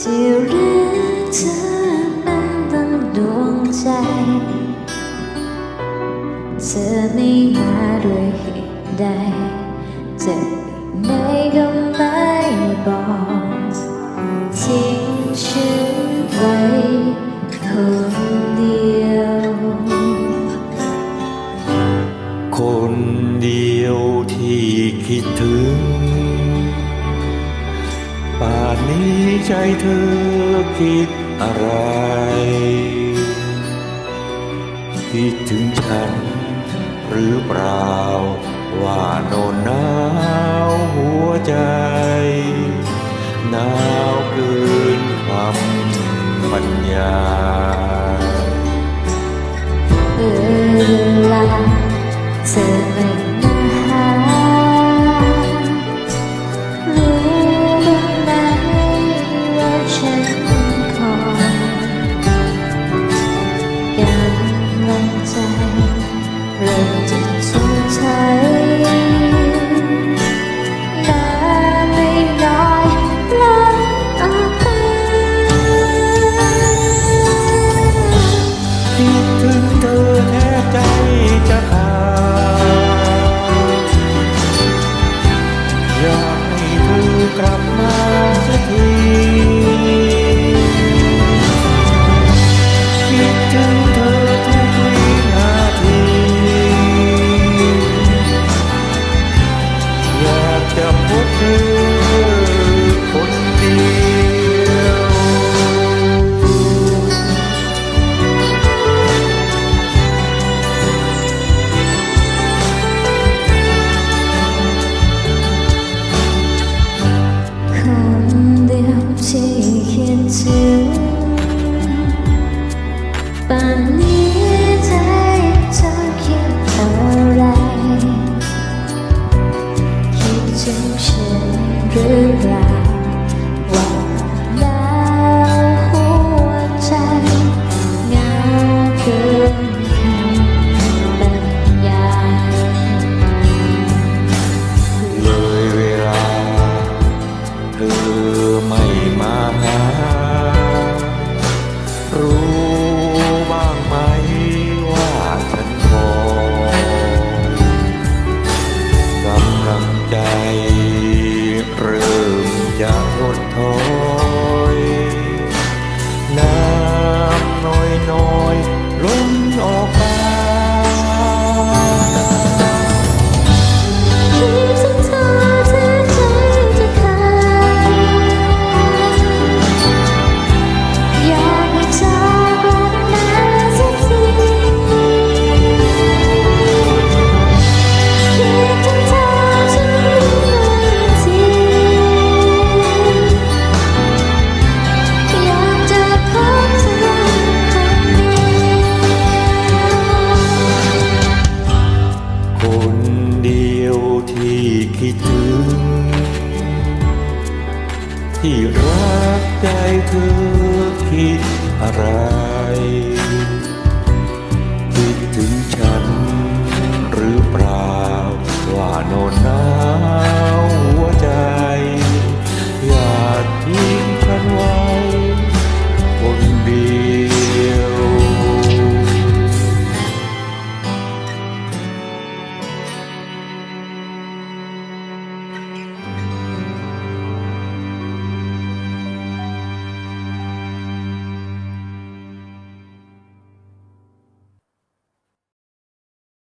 ที่รักเธอเป็นดังดวงใจ เธอไม่มาด้วยเหตุใดเจ็บไหนก็ไม่บอกทิ้งฉันไว้คนเดียว คนเดียวที่คิดถึง ป่านนี้ใจเธอคิดอะไร คิดถึงฉันหรือเปล่า ว่าโนนหนาวหัวใจหนาวเกินคำบรรยาย Sometimes อย่าอดทน ที่คิดถึง ที่รักใจเธอคิดอะไร